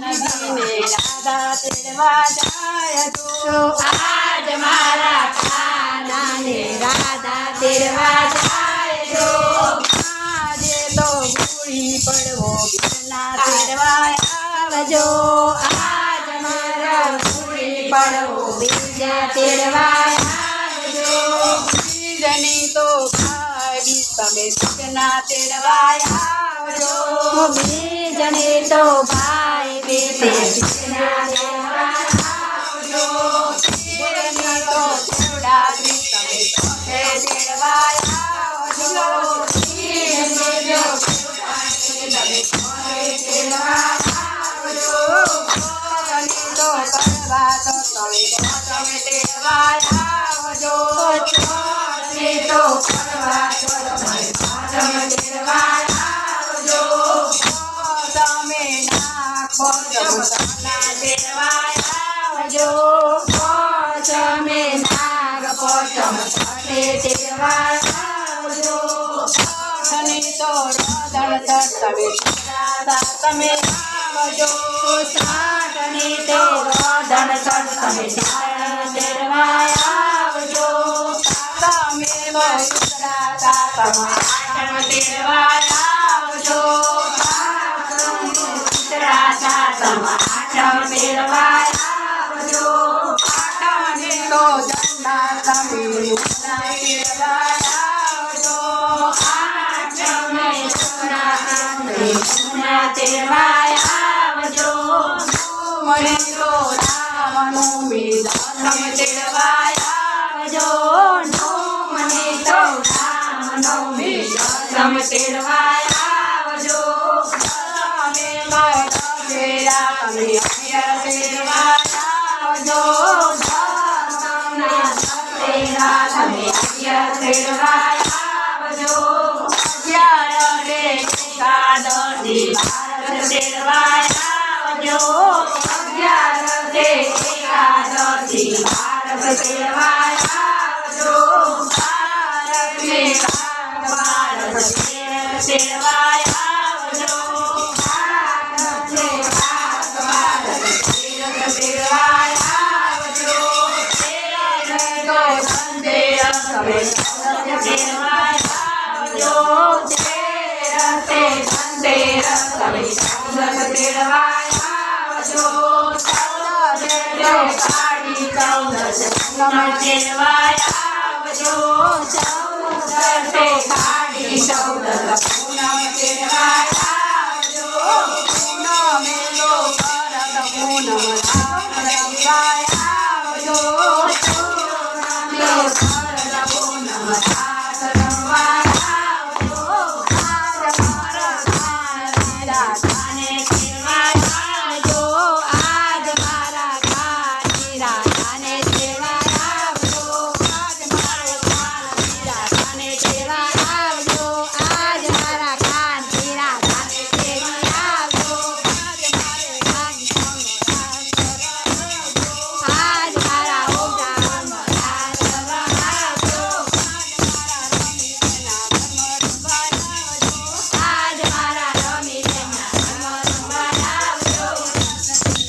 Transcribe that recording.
રાધા તેડવા જાય તો આજ મારા કાનાને રાધા તેડવા જાય આજે તો ગુડી પડવો બીજના તેડવા આવજો આજ મારા પૂરી પડવો બીજા તેડવા આવજો બીજની તો ખાવી તમે બીજના તેડવા આવજો બીજને તો ભાઈ Feliz ના તેડવા આવજો તમે નાગ પોચમ સાથે તેડવા આવજો અને તો રદણ તમે રાધા તમે આવજો સાટને તે તમે ચારણ તેડવા આવજો તમે વયુસરાતા તમે તેડવા આવજો આઠાને તો જમના તમે આવજો મને તો રામનું તમે આવજો મને તો રામનો બીજો તમે મારા ચૌદ આવજો ચૌદ પૂનમ તેડવા